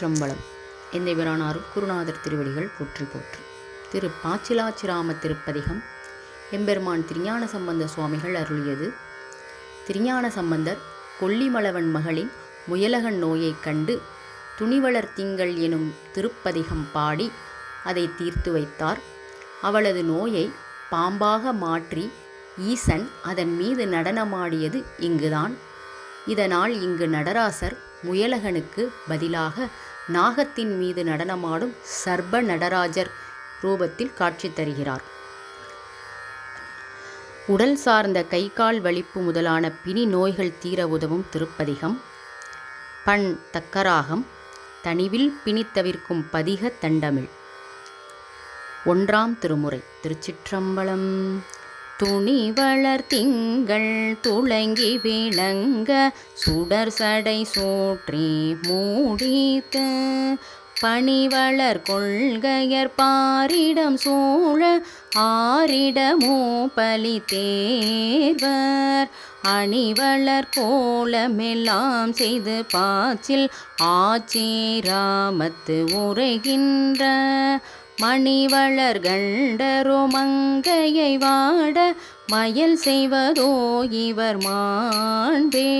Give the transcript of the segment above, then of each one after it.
திருச்சிற்றம்பலம். எந்தை குருநாதர் திருவடிகள் போற்றி போற்றி. திரு பாச்சிலாச்சிராம திருப்பதிகம் எம்பெருமான் திருஞான சம்பந்த சுவாமிகள் அருளியது. திருஞான சம்பந்தர் கொல்லிமலவன் மகளின் முயலகன் நோயைக் கண்டு துணிவளர் திங்கள் எனும் திருப்பதிகம் பாடி அதை தீர்த்து வைத்தார். அவளது நோயை பாம்பாக மாற்றி ஈசன் அதன் மீது நடனமாடியது இங்குதான். இதனால் இங்கு நடராசர் முயலகனுக்கு பதிலாக நாகத்தின் மீது நடனமாடும் சர்ப நடராஜர் ரூபத்தில் காட்சி தருகிறார். உடல் சார்ந்த கை கால் வலிப்பு முதலான பிணி நோய்கள் தீர உதவும் திருப்பதிகம். பண் தக்கராகம். தனிவில் பிணி தவிர்க்கும் பதிக தண்டமிழ். ஒன்றாம் திருமுறை திருச்சிற்றம்பலம். துணி வளர் திங்கள் துளங்கி விளங்க சுடர் சடை சோற்றி மூடித்து பணிவளர் கொள்கையர் பாரிடம் சூழ ஆரிடமோ பலி தேர்வர். அணிவளர் கோலமெல்லாம் செய்து பாச்சில் ஆச்சீராமத்து உரைகின்ற மணிவளர் கண்டரோ மங்கையை வாட மயல் செய்வதோ இவர் மாண்பே.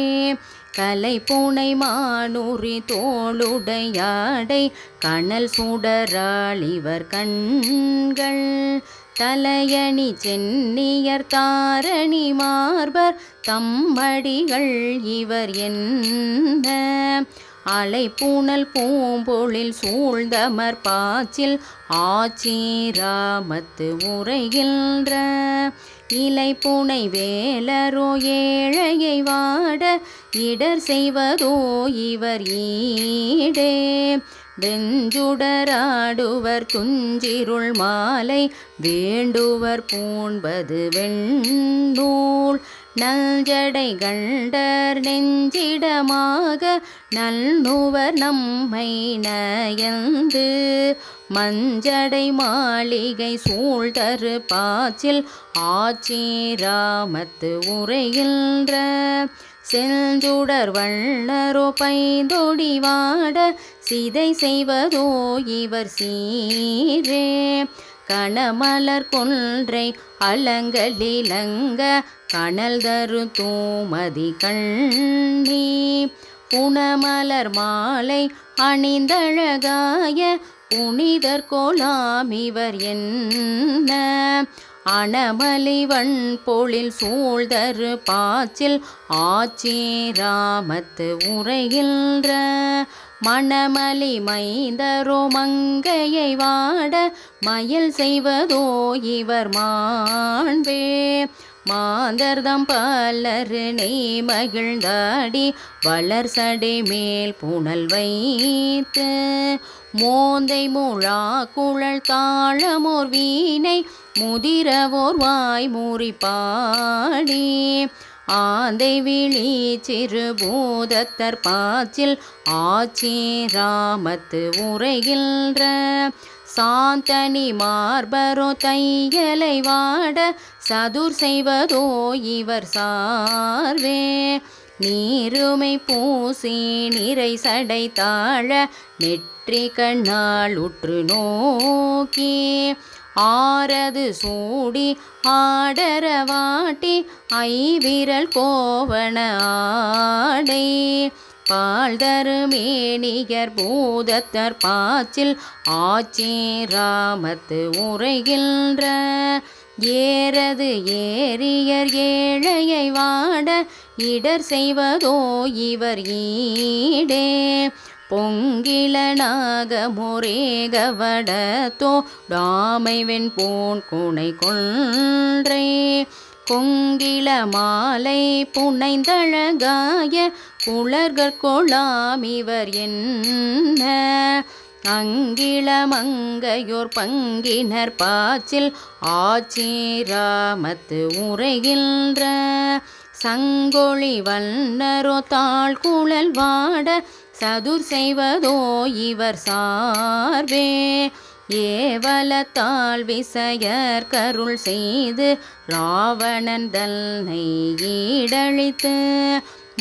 கலை பூனை மானூரி தோளுடையாடை கணல் சுடராள் இவர் கண்கள். தலையணி சென்னியர் தாரணி மார்பர் தம்மடிகள் இவர் என்ன? அலை பூனல் பூம்பொழில் சூழ்ந்தமர் பாச்சில் ஆச்சீராமத்து உரைகின்ற. இலை பூனை வேலரோ ஏழையை வாட இடர் செய்வதோ இவர் ஈடே. வெஞ்சுடராடுவர் துஞ்சிருள் மாலை வேண்டுவர் பூண்பது வெண்ணூல் நல்ஜடை கண்டர் நெஞ்சிடமாக நல்நுவர் நம்மை நயந்து. மஞ்சடை மாளிகை சூழ்தரு பாச்சில் ஆச்சீராமத்து உரைகின்ற செல்ஜுடர் வள்ளரோ பைந்தொடி வாட சிதை செய்வதோ இவர் சீரே. கணமலர் கொன்றை அலங்கலிலங்க கணல் தரு தூமதி கண்ணி. புனமலர் மாலை அணிந்தழகாய புனிதர் கோலாம் இவர் என்ன? அணமலிவன் பொழில் சூழ்தரு பாச்சில் ஆச்சீராமத்து உரைகின்ற மணமலி மைந்தரோ மங்கையை வாட மயில் செய்வதோ இவர் மாண்பே. மாந்தர்தம் பலரு நெய் மகிழ்ந்தாடி வளர் சடை மேல் புனல் வைத்து மோந்தை முழா குழல் தாழமோர் வீணை முதிரவோர் வாய் மூறி பாடி ஆந்தை விழி சிறு பூதத்தர் பாச்சில் ஆச்சீராமத்து உரைகின்ற சாந்தனி மார்பரோ தையலை வாட சதுர் செய்வதோ இவர் சார்வே. நீருமை பூசி நிறை சடை தாழ நெற்றி கண்ணால் உற்று நோக்கி. ஆரது சூடி ஆடரவாட்டி ஐவிரல் கோவன ஆடை. பால் மேனியர் பூதத்தர் பாச்சில் ஆச்சீராமத்து உரைகின்ற. ஏறது ஏரியர் ஏழையை வாட இடர் செய்வதோ இவர் ஈடே. பொங்கிலனாக முரேகவடத்தோ டாமை வெண்போன் குனை கொன்றே. கொங்கில மாலை புனைந்தழகாய குளர்கொளாம் இவர் என்ன? அங்கிளமங்கையோர் பங்கினர் பாச்சில் ஆச்சீராமத்து உரைகின்ற. சங்கொழி வல்லரோ தாழ் குழல் வாட சதுர் செய்வதோ இவர் சார்பே ஏவலத்தால் விசையர் கருள் செய்து ராவணன் தல்னை ஈடழித்து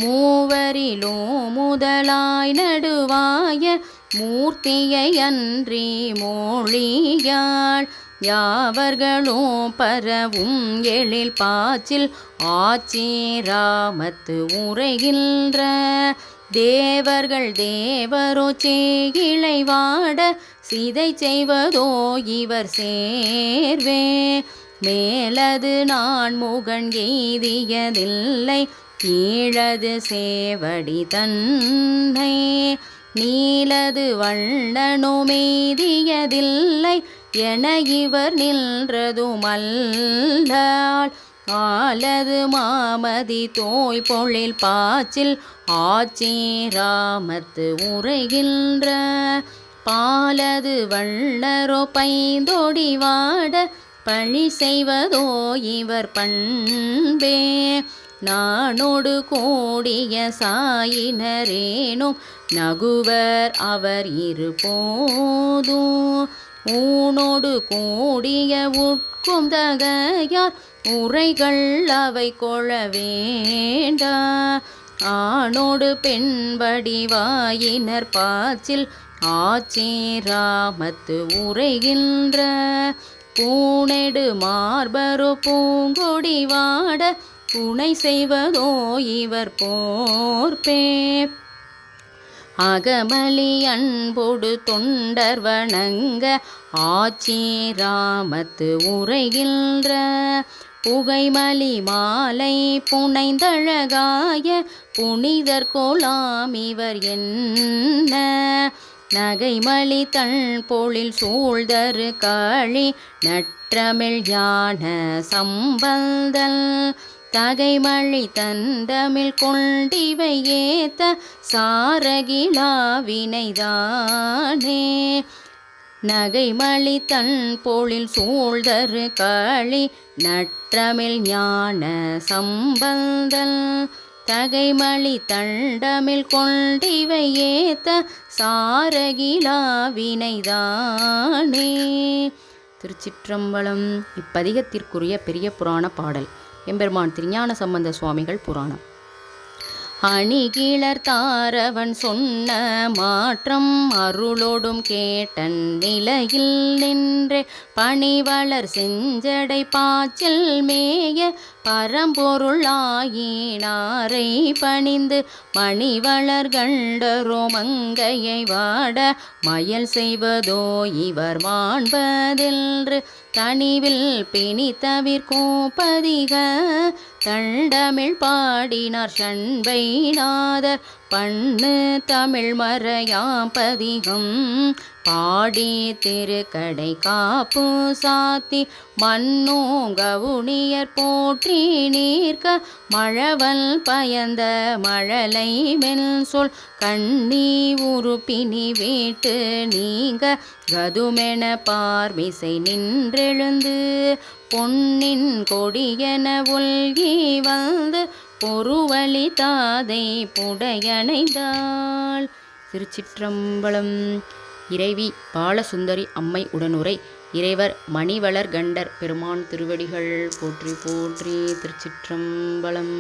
மூவரிலோ முதலாய் நடுவாய மூர்த்தியை அன்றி மொழியாள். யாவர்களும் பரவும் எழில் பாச்சில் ஆச்சிராமத்து உரைகின்ற. தேவர்கள் தேவரோ சேகிளை வாட சிதை செய்வதோ இவர் சேர்வே. மேலது நான் முகன் எய்தியதில்லை. நீளது சேவடி தன்னை நீலது வண்ணனுமெய்தியதில்லை என இவர் நின்றதுமல்லாள். ஆலது மாமதி தோய் பொழில் பாச்சில் ஆச்சி ராமத்து உரைகின்ற. பாலது வள்ளரோ பைந்தொடி வாட பழி செய்வதோ இவர் பண்பே. நானோடு கூடிய சாயினரேனும் நகுவர் அவர் இருபோதும் ஊனோடு கூடிய உட்கும் தகையார் உரைகள் அவை கொள வேண்டா. ஆணோடு பெண்படி வாயினர் பாச்சில் ஆச்சி ராமத்து உரைகின்ற. பூனெடு மார்பரு பூங்கொடி வாட துணை செய்வதோ இவர் போர்பே அகமலி அன்போடு தொண்டர் வணங்க ஆச்சி ராமத்து உரைகின்ற. புகைமலி மாலை புனைந்தழகாய புனிதர் கோலாம் இவர் என்ன? நகைமலி தன் பொழில் சூழ்தரு காளி நற்றமிழ் ஞான சம்பந்தல். தகைமழி தந்தமிழ் கொண்டிவை ஏத்த சாரகிலாவினைதானே. நகைமலி தன் பொழில் சூழ்தரு காளி நற்றமிழ் ஞான சம்பந்தல். தகைமலி தண்டமிழ் கொண்டிவை ஏத்த சாரகிலாவினைதானே. திருச்சிற்றம்பலம் இப்பதிகத்திற்குரிய பெரிய புராண பாடல். எம்பெருமான் திருஞான சம்பந்த சுவாமிகள் புராணம். அணிகிளர் தாரவன் சொன்ன மாற்றம் அருளோடும் கேட்டன் நிலையில் நின்றே பணிவளர் செஞ்சடை பாய்ச்சல் மேய பரம்பொருளாயினாரை பணிந்து மணிவளர் கண்டரோ மங்கையை வாட மயல் செய்வதோ இவர் மாண்பதென்று கனிவில் பிணி தவிர்க்கும் பதிக தண்டமிழ் பாடினார் சண்பைநாதர் பண்ணு தமிழ் மறையாம் பதிகம். பாடி திருக்கடை காப்பு சாத்தி மண்ணும் கவுனியர் போற்றி நீர்க்க மழவல் பயந்த மழலை மென் சொல் கண்ணி உறுப்பினி வீட்டு நீங்க கதுமென பார்மிசை நின்றெழுந்து பொன்னின் கொடியென உல்கி வந்து பொருவழி தாதை புடையணைந்தாள். திருச்சிற்றம்பலம். இறைவி பாலசுந்தரி அம்மை உடனுரை. இறைவர் மணிவளர் கண்டர் பெருமான் திருவடிகள் போற்றி போற்றி திருச்சிற்றம்பலம்.